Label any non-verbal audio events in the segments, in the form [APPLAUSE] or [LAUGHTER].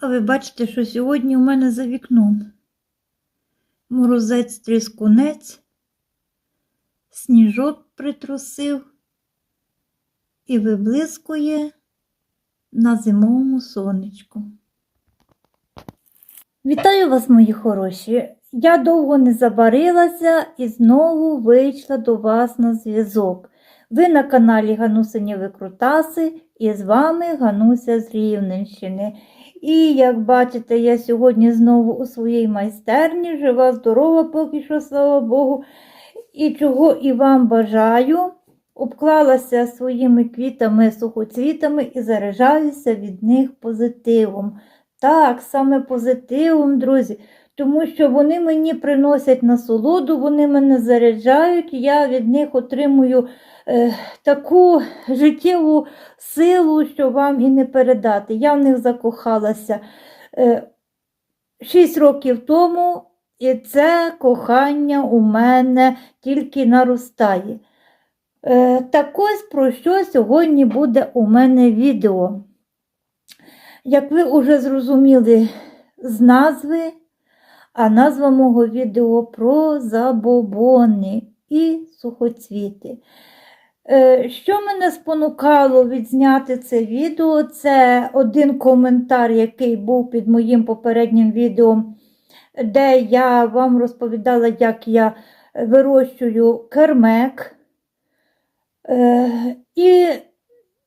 А ви бачите, що сьогодні у мене за вікном морозець тріскунець, сніжок притрусив і виблискує на зимовому сонечку. Вітаю вас, мої хороші! Я довго не забарилася і знову вийшла до вас на зв'язок. Ви на каналі Ганусині Викрутаси і з вами Гануся з Рівненщини. І як бачите, я сьогодні знову у своїй майстерні, жива, здорова, поки що, слава Богу. І чого і вам бажаю, обклалася своїми квітами, сухоцвітами і заряджаюся від них позитивом. Так, саме позитивом, друзі, тому що вони мені приносять насолоду, вони мене заряджають, я від них отримую таку життєву силу, що вам і не передати. Я в них закохалася е, 6 років тому, і це кохання у мене тільки наростає. Е, так ось про що сьогодні буде у мене відео. Як ви вже зрозуміли з назви, а назва мого відео про забобони і сухоцвіти. Е, Що мене спонукало відзняти це відео? Це один коментар, який був під моїм попереднім відео, де я вам розповідала, як я вирощую кермек. Е, І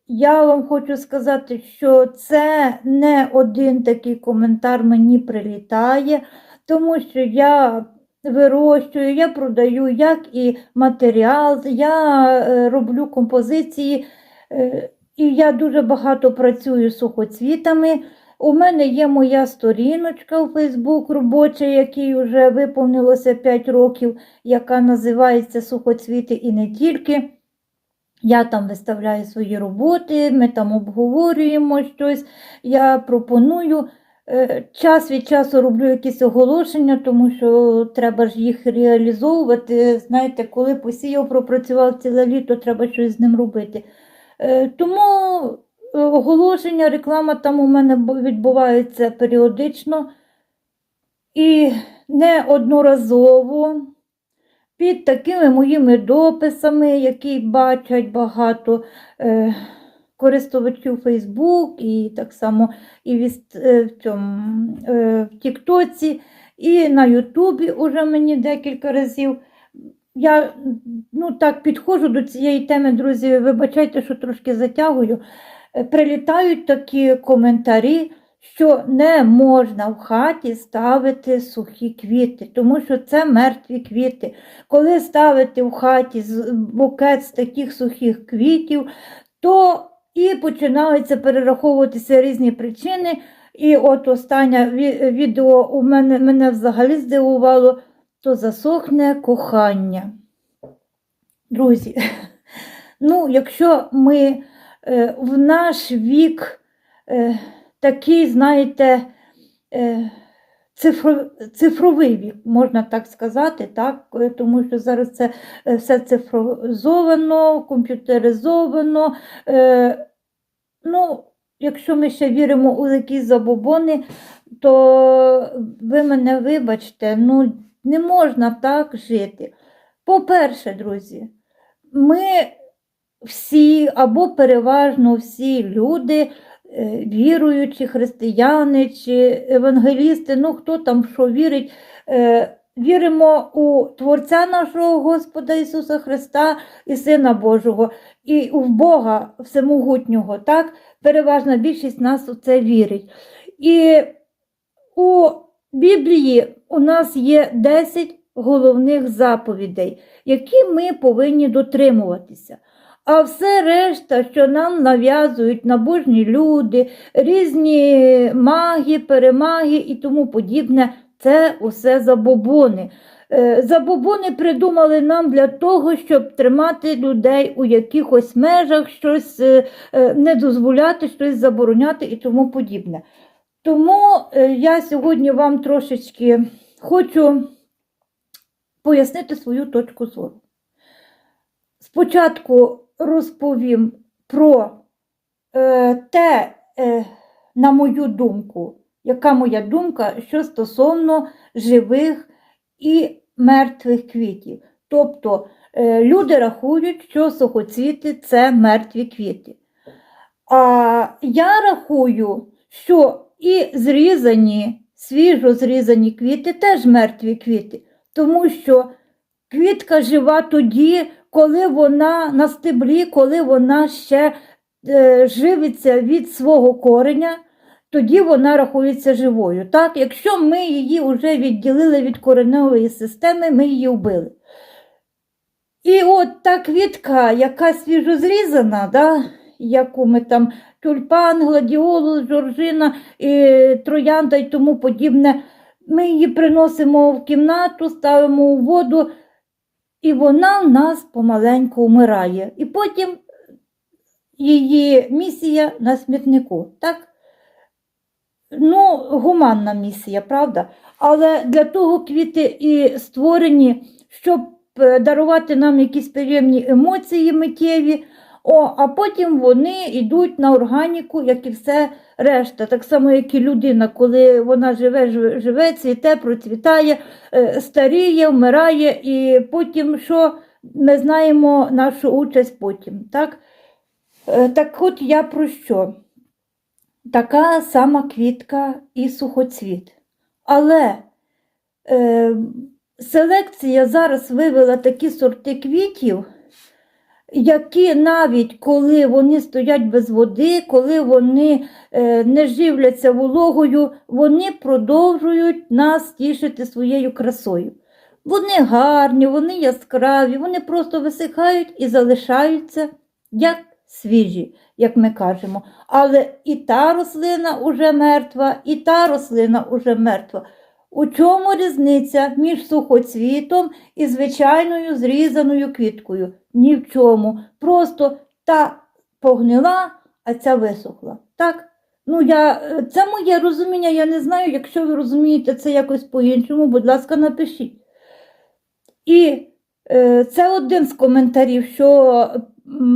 я вам хочу сказати, що це не один такий коментар мені прилітає, тому що я вирощую, я продаю як і матеріал, я е, роблю композиції, е, і я дуже багато працюю з сухоцвітами. У мене є моя сторіночка у Фейсбук робоча, якій вже виповнилося 5 років, яка називається Сухоцвіти і не тільки. Я там виставляю свої роботи, ми там обговорюємо щось, я пропоную. Е, Час від часу роблю якісь оголошення, тому що треба ж їх реалізовувати. Знаєте, коли посіяв, пропрацював ціле літо, треба щось з ним робити. Е, Тому е, оголошення, реклама там у мене бу- відбувається періодично і неодноразово під такими моїми дописами, які бачать багато користувачів Facebook, і так само і в, е, в, цьому, е, в Тіктоці, і на Ютубі уже мені декілька разів. Я ну, так підходжу до цієї теми, друзі. Вибачайте, що трошки затягую. Е, Прилітають такі коментарі, що не можна в хаті ставити сухі квіти, тому що це мертві квіти. Коли ставити в хаті букет з таких сухих квітів, то і починаються перераховуватися різні причини. І от останнє відео у мене, мене взагалі здивувало, то засохне кохання. Друзі, [LAUGHS] ну, якщо ми е, в наш вік е, такий, знаєте, е, цифровий вік, можна так сказати, так? е, тому що зараз це е, все цифровізовано, комп'ютеризовано. Е, ну, якщо ми ще віримо у якісь забобони, то ви мене вибачте, ну не можна так жити. По-перше, друзі, ми всі або переважно всі люди, віруючі, християни чи евангелісти, ну хто там що вірить, е, віримо у Творця нашого Господа Ісуса Христа і Сина Божого, і в Бога Всемогутнього. Так? Переважна більшість нас у це вірить. І у Біблії у нас є 10 головних заповідей, які ми повинні дотримуватися. А все решта, що нам нав'язують набожні люди, різні маги, перемаги і тому подібне, це усе забобони. Е, Забобони придумали нам для того, щоб тримати людей у якихось межах, щось е, е, не дозволяти, щось забороняти і тому подібне. Тому я сьогодні вам трошечки хочу пояснити свою точку зору. Спочатку розповім про е, те, е, на мою думку, яка моя думка, що стосовно живих і мертвих квітів. Тобто е, люди рахують, що сухоцвіти це мертві квіти. А я рахую, що і зрізані, свіжо зрізані квіти теж мертві квіти, тому що квітка жива тоді, коли вона на стеблі, коли вона ще е, живиться від свого кореня, тоді вона рахується живою. Так? Якщо ми її вже відділили від кореневої системи, ми її вбили. І от та квітка, яка свіжо зрізана, да, яку ми там тюльпан, гладіолус, жоржина, і троянда і тому подібне, ми її приносимо в кімнату, ставимо у воду, і вона в нас помаленьку вмирає. І потім її місія на смітнику. Так? Ну, гуманна місія, правда? Але для того квіти і створені, щоб е, дарувати нам якісь приємні емоції миттєві, о, а потім вони йдуть на органіку, як і все решта. Так само, як і людина, коли вона живе, живе, цвіте, процвітає, е, старіє, вмирає, і потім що ми знаємо нашу участь потім. Так, Е, так от я про що? Така сама квітка і сухоцвіт. Але е, селекція зараз вивела такі сорти квітів, які навіть коли вони стоять без води, коли вони е, не живляться вологою, вони продовжують нас тішити своєю красою. Вони гарні, вони яскраві, вони просто висихають і залишаються як свіжі, як ми кажемо. Але і та рослина уже мертва, і та рослина уже мертва. У чому різниця між сухоцвітом і звичайною зрізаною квіткою? Ні в чому. Просто та погнила, а ця висохла. Так? Ну, я, Це моє розуміння, я не знаю, якщо ви розумієте це якось по-іншому, будь ласка, напишіть. І е, це один з коментарів, що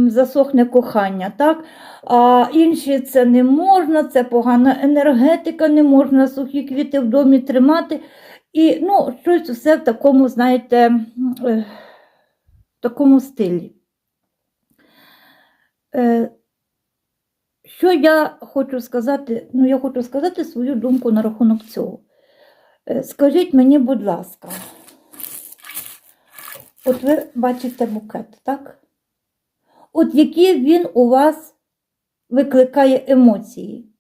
засохне кохання, так? А інші це не можна, це погана енергетика, не можна сухі квіти в домі тримати. І ну, щось все в такому, знаєте, е, в такому стилі. Е, Що я хочу сказати? Ну, я хочу сказати свою думку на рахунок цього. Е, Скажіть мені, будь ласка, от ви бачите букет, так? От які він у вас викликає емоції?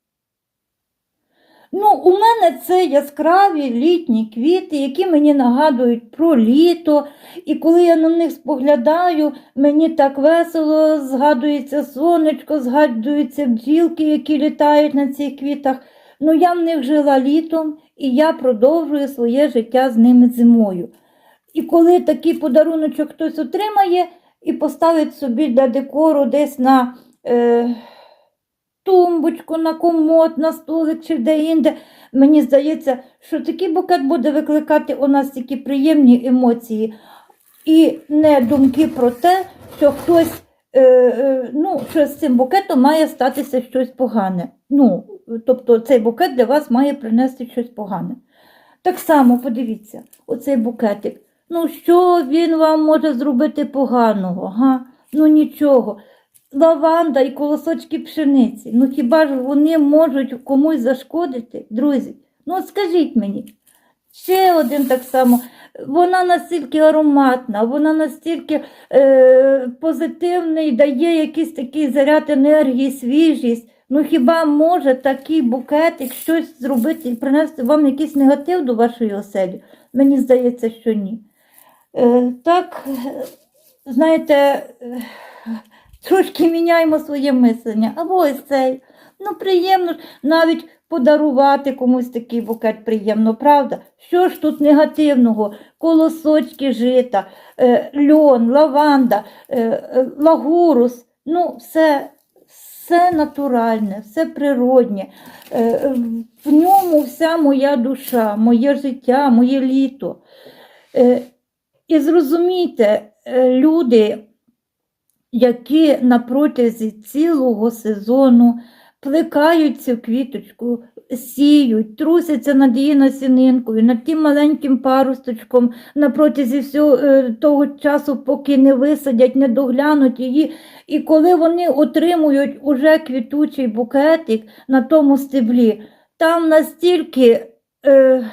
Ну, у мене це яскраві літні квіти, які мені нагадують про літо. І коли я на них споглядаю, мені так весело згадується сонечко, згадуються бджілки, які літають на цих квітах. Ну, я в них жила літом, і я продовжую своє життя з ними зимою. І коли такий подаруночок хтось отримає і поставить собі для декору десь на е, тумбочку, на комод, на столик чи де-інде, мені здається, що такий букет буде викликати у нас такі приємні емоції. І не думки про те, що хтось, е, е, ну, що з цим букетом має статися щось погане. Ну, тобто цей букет для вас має принести щось погане. Так само, подивіться, оцей букетик. Ну, що він вам може зробити поганого? га? Ну нічого. Лаванда і колосочки пшениці. Ну хіба ж вони можуть комусь зашкодити, друзі? Ну скажіть мені. Ще один так само. Вона настільки ароматна, вона настільки е, позитивна дає якийсь такий заряд енергії, свіжість. Ну хіба може такий букетик щось зробити і принести вам якийсь негатив до вашої оселі? Мені здається, що ні. Е, так, знаєте, трошки міняємо своє мислення. Або ось цей. Ну, приємно ж навіть подарувати комусь такий букет приємно, правда? Що ж тут негативного? Колосочки жита, е, льон, лаванда, е, лагурус. Ну, все, все натуральне, все природнє. В ньому вся моя душа, моє життя, моє літо. І зрозумійте, е, люди, які на протязі цілого сезону плекають цю квіточку, сіють, трусяться над її насінинкою, над тим маленьким парусточком на протязі всього е, того часу, поки не висадять, не доглянуть її. І коли вони отримують уже квітучий букетик на тому стеблі, там настільки е,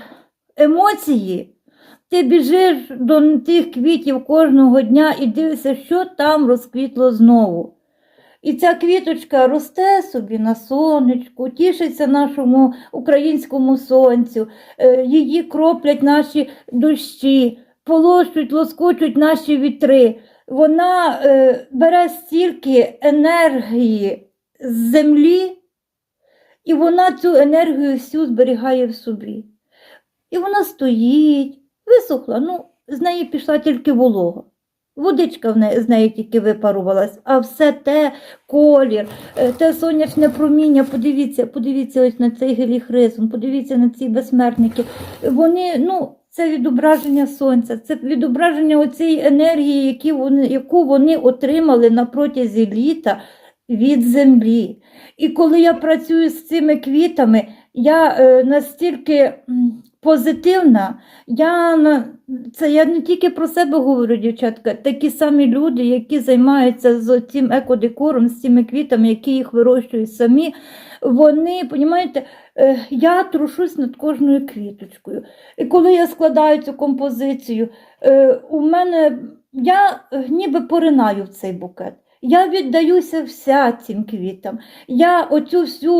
емоції. Ти біжиш до тих квітів кожного дня і дивишся, що там розквітло знову. І ця квіточка росте собі на сонечку, тішиться нашому українському сонцю, е, її кроплять наші дощі, полощуть, лоскочуть наші вітри. Вона е, бере стільки енергії з землі, і вона цю енергію всю зберігає в собі. І вона стоїть, висохла, ну, з неї пішла тільки волога. Водичка в неї, з неї тільки випарувалась, а все те колір, е, те сонячне проміння, подивіться, подивіться ось на цей геліхризм, подивіться на ці безсмертники. Вони, ну, це відображення сонця, це відображення оцієї енергії, які вони, яку вони отримали на протязі літа від землі. І коли я працюю з цими квітами, я е, настільки позитивна, я, це я не тільки про себе говорю, дівчатка, такі самі люди, які займаються з цим екодекором, з цими квітами, які їх вирощують самі, вони, понімаєте, е, я трушусь над кожною квіточкою. І коли я складаю цю композицію, е, у мене я ніби поринаю в цей букет. Я віддаюся вся цим квітам. Я оцю всю,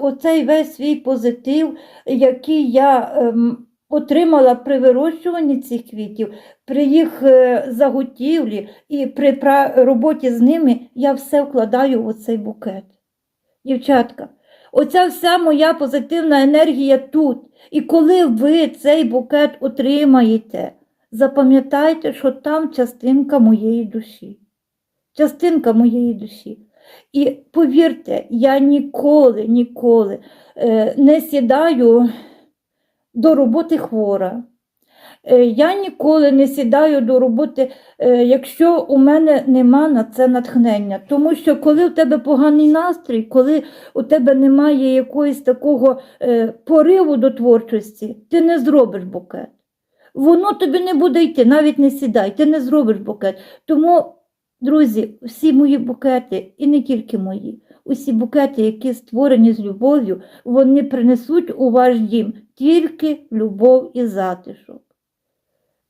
оцей весь свій позитив, який я ем, отримала при вирощуванні цих квітів, при їх е, заготівлі і при роботі з ними, я все вкладаю в оцей букет. Дівчатка, оця вся моя позитивна енергія тут. І коли ви цей букет отримаєте, запам'ятайте, що там частинка моєї душі. Частинка моєї душі. І повірте, я ніколи, ніколи е, не сідаю до роботи хвора. Е, Я ніколи не сідаю до роботи, е, якщо у мене нема на це натхнення. Тому що коли у тебе поганий настрій, коли у тебе немає якогось такого пориву до творчості, ти не зробиш букет. Воно тобі не буде йти, навіть не сідай, ти не зробиш букет. Тому, друзі, всі мої букети, і не тільки мої, усі букети, які створені з любов'ю, вони принесуть у ваш дім тільки любов і затишок.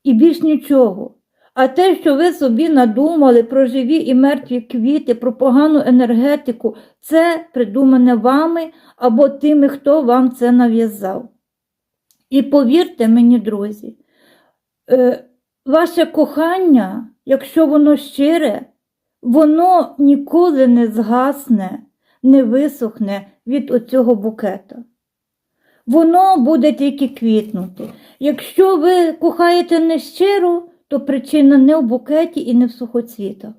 І більш нічого. А те, що ви собі надумали про живі і мертві квіти, про погану енергетику, це придумане вами або тими, хто вам це нав'язав. І повірте мені, друзі, е, ваше кохання, якщо воно щире, воно ніколи не згасне, не висохне від оцього букета. Воно буде тільки квітнути. Якщо ви кохаєте нещиро, то причина не в букеті і не в сухоцвітах.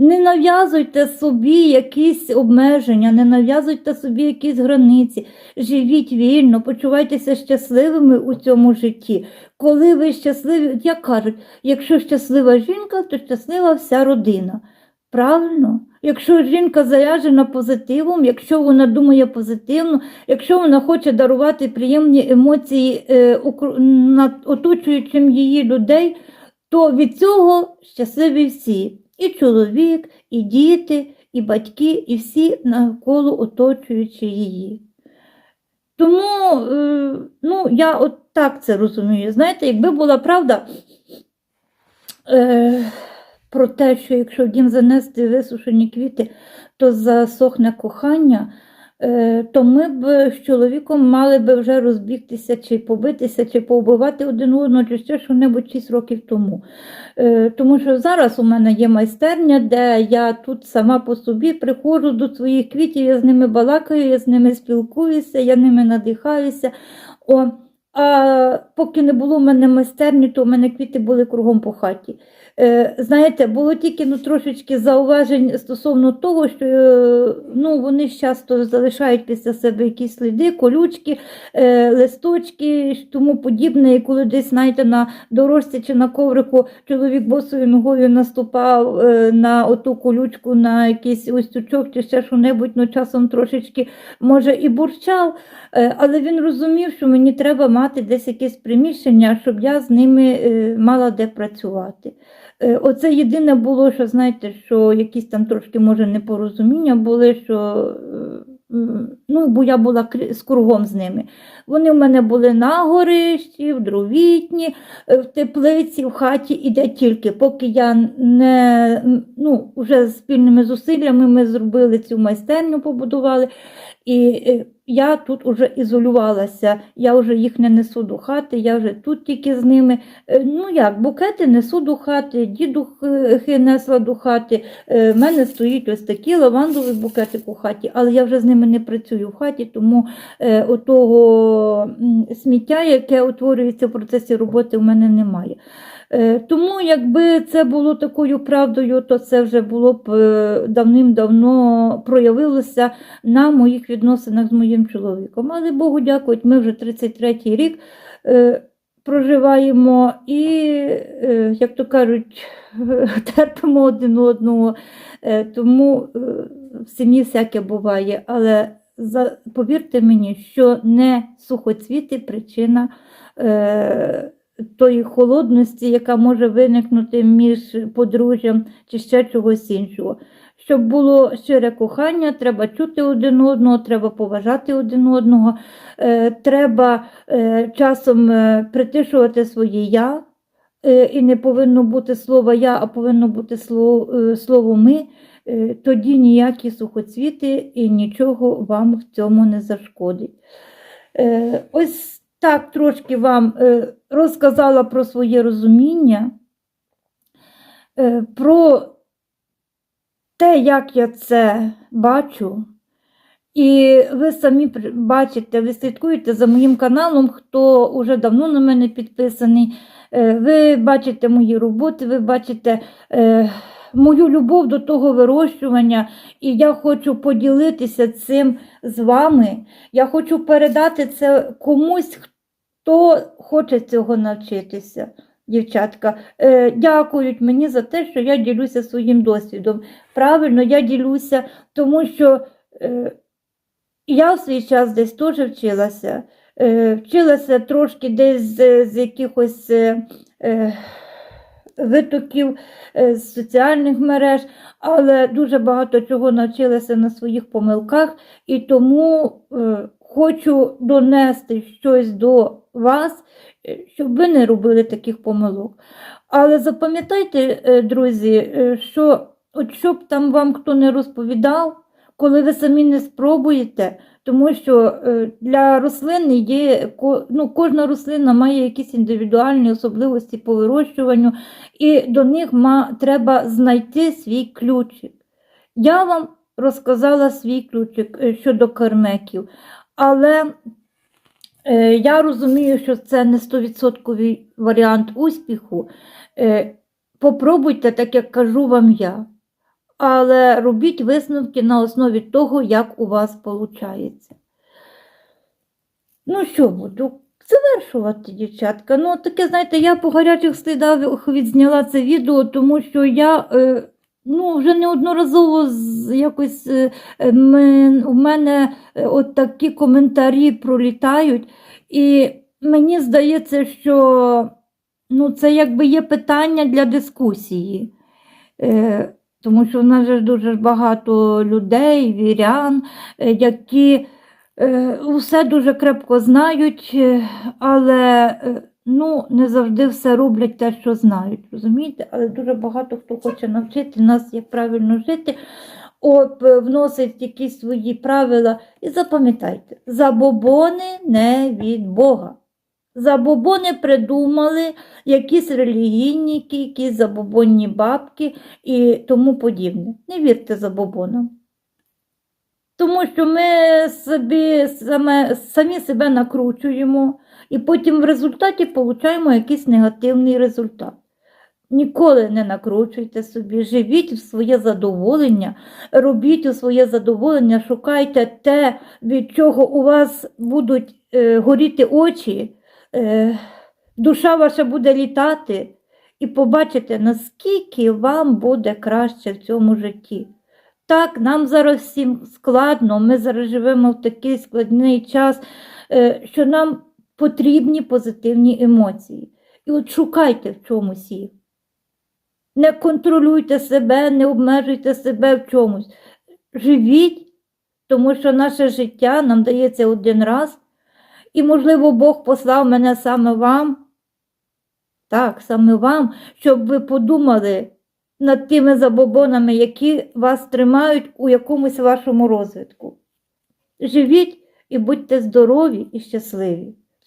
Не нав'язуйте собі якісь обмеження, не нав'язуйте собі якісь границі. Живіть вільно, почувайтеся щасливими у цьому житті. Коли ви щасливі, як кажуть, якщо щаслива жінка, то щаслива вся родина. Правильно? Якщо жінка заряджена позитивом, якщо вона думає позитивно, якщо вона хоче дарувати приємні емоції е, оточуючим її людей, то від цього щасливі всі. І чоловік, і діти, і батьки, і всі навколо оточуючи її. Тому е, ну, я от так це розумію. Знаєте, якби була правда е, про те, що якщо в дім занести висушені квіти, то засохне кохання, то ми б з чоловіком мали би вже розбігтися, чи побитися, чи повбивати один одного, чи ще що-небудь 6 років тому. Е, Тому що зараз у мене є майстерня, де я тут сама по собі приходжу до своїх квітів, я з ними балакаю, я з ними спілкуюся, я ними надихаюся. О, а поки не було в мене майстерні, то у мене квіти були кругом по хаті. Е, Знаєте, було тільки ну, трошечки зауважень стосовно того, що е, ну, вони ж часто залишають після себе якісь сліди, колючки, е, листочки і тому подібне. І коли десь, знаєте, на дорожці чи на коврику чоловік босою ногою наступав на оту колючку, на якийсь устючок чи ще що-небудь, ну часом трошечки, може, і бурчав, але він розумів, що мені треба мати десь якесь приміщення, щоб я з ними мала де працювати. Е, Оце єдине було, що знаєте, що якісь там трошки, може, непорозуміння були, що е, ну, бо я була з кругом з ними. Вони в мене були на горищі, в дровітні, е, в теплиці, в хаті і де тільки. Поки я не ну, вже спільними зусиллями ми зробили цю майстерню, побудували. І е, я тут уже ізолювалася, я вже їх не несу до хати, я вже тут тільки з ними. Е, Ну як, букети несу до хати, дідухи несла до хати. Е, В мене стоїть ось такі лавандовий букетик у хаті, але я вже з ними не працюю в хаті, тому отого сміття, яке утворюється в процесі роботи, в мене немає. Е, Тому, якби це було такою правдою, то це вже було б е, давним-давно проявилося на моїх відносинах з моїм чоловіком. Але Богу дякувати, ми вже 33-й рік е, проживаємо і, як то кажуть, [LAUGHS] терпимо один одного. Тому в сім'ї всяке буває. Але повірте мені, що не сухоцвіти причина. Тої холодності, яка може виникнути між подружжям чи ще чогось іншого. Щоб було щире кохання, треба чути один одного, треба поважати один одного, е, треба е, часом е, притишувати своє я. І не повинно бути слово я, а повинно бути слово, слово ми. Тоді ніякі сухоцвіти і нічого вам в цьому не зашкодить. Ось так трошки вам е, розказала про своє розуміння, е, про те, як я це бачу. І ви самі бачите, ви слідкуєте за моїм каналом, хто вже давно на мене підписаний. Е, Ви бачите мої роботи, ви бачите мою любов до того вирощування, і я хочу поділитися цим з вами. Я хочу передати це комусь, хто хоче цього навчитися. Дівчатка, е, дякують мені за те, що я ділюся своїм досвідом. Правильно, я ділюся, тому що е, я в свій час десь теж вчилася. Е, вчилася трошки десь з, з якихось е, е, витоків е, з соціальних мереж, але дуже багато чого навчилася на своїх помилках, і тому е, хочу донести щось до вас, е, щоб ви не робили таких помилок. Але запам'ятайте, е, друзі, е, що от щоб там вам хто не розповідав, коли ви самі не спробуєте, тому що для рослини є ну, кожна рослина має якісь індивідуальні особливості по вирощуванню, і до них ма, треба знайти свій ключик. Я вам розказала свій ключик щодо кермеків, але е, я розумію, що це не 100% варіант успіху. Е, попробуйте, так як кажу вам я. Але робіть висновки на основі того, як у вас виходить. Ну що, буду завершувати, дівчатка. Ну, таке, знаєте, я по гарячих слідах відзняла це відео, тому що я е, ну, вже неодноразово якось е, е, у мене е, от такі коментарі пролітають. І мені здається, що ну, це якби є питання для дискусії. Тому що в нас же дуже багато людей, вірян, які е, все дуже крепко знають, але ну, не завжди все роблять те, що знають. Розумієте? Але дуже багато хто хоче навчити нас, як правильно жити, от, е, вносить якісь свої правила. І запам'ятайте, забобони не від Бога. Забобони придумали якісь релігійники, якісь забобонні бабки і тому подібне. Не вірте забобонам. Тому що ми собі саме, самі себе накручуємо і потім в результаті отримуємо якийсь негативний результат. Ніколи не накручуйте собі, живіть в своє задоволення, робіть у своє задоволення, шукайте те, від чого у вас будуть е, горіти очі, е, душа ваша буде літати, і побачите, наскільки вам буде краще в цьому житті. Так, нам зараз всім складно, ми зараз живемо в такий складний час, е, що нам потрібні позитивні емоції. І от шукайте в чомусь їх. Не контролюйте себе, не обмежуйте себе в чомусь. Живіть, тому що наше життя нам дається один раз. І, можливо, Бог послав мене саме вам. Так, саме вам, щоб ви подумали над тими забобонами, які вас тримають у якомусь вашому розвитку. Живіть і будьте здорові і щасливі.